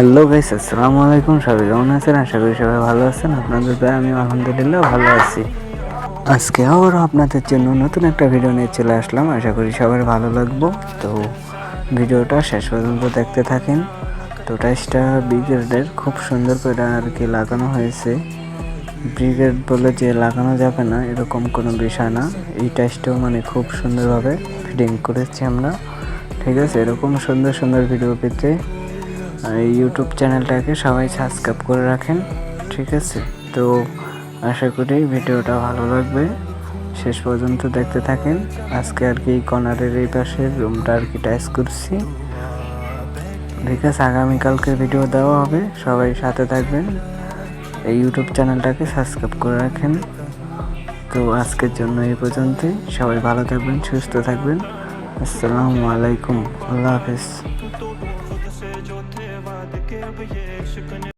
Hello guys, আসসালামু আলাইকুম। সবাই কেমন আছেন? আশা করি সবাই ভালো আছেন। আপনাদের দয়া, আমি আলহামদুলিল্লাহ ভালো আছি। আজকে আবার আপনাদের জন্য নতুন একটা ভিডিও নিয়ে চলে আসলাম। আশা করি সবার ভালো লাগবো। তো ভিডিওটা শেষ পর্যন্ত দেখতে থাকেন। তো টাইসটা ব্রিগেডের খুব সুন্দর করে আর কি লাগানো হয়েছে। ব্রিগেড বলে যে লাগানো যাবে না, এরকম কোনো বিষয় না। এই টাইসটাও মানে খুব সুন্দরভাবে ফিটিং করেছি আমরা। ঠিক আছে, এরকম সুন্দর সুন্দর ভিডিও পেতে ইউটিউব চ্যানেলটাকে সবাই সাবস্ক্রাইব করে রাখেন, ঠিক আছে? তো আশা করি ভিডিওটা ভালো লাগবে। শেষ পর্যন্ত দেখতে থাকেন। আজকে আর কি কর্নারের এই পাশের রুমটা আর কি টাইস করছি। ঠিক আছে আগামীকালকে ভিডিও দেওয়া হবে। সবাই সাথে থাকবেন। এই ইউটিউব চ্যানেলটাকে সাবস্ক্রাইব করে রাখেন। তো আজকের জন্য এই পর্যন্তই। সবাই ভালো থাকবেন, সুস্থ থাকবেন। আসসালামু আলাইকুম। আল্লাহ হাফিজ। Де кем би є, що коня.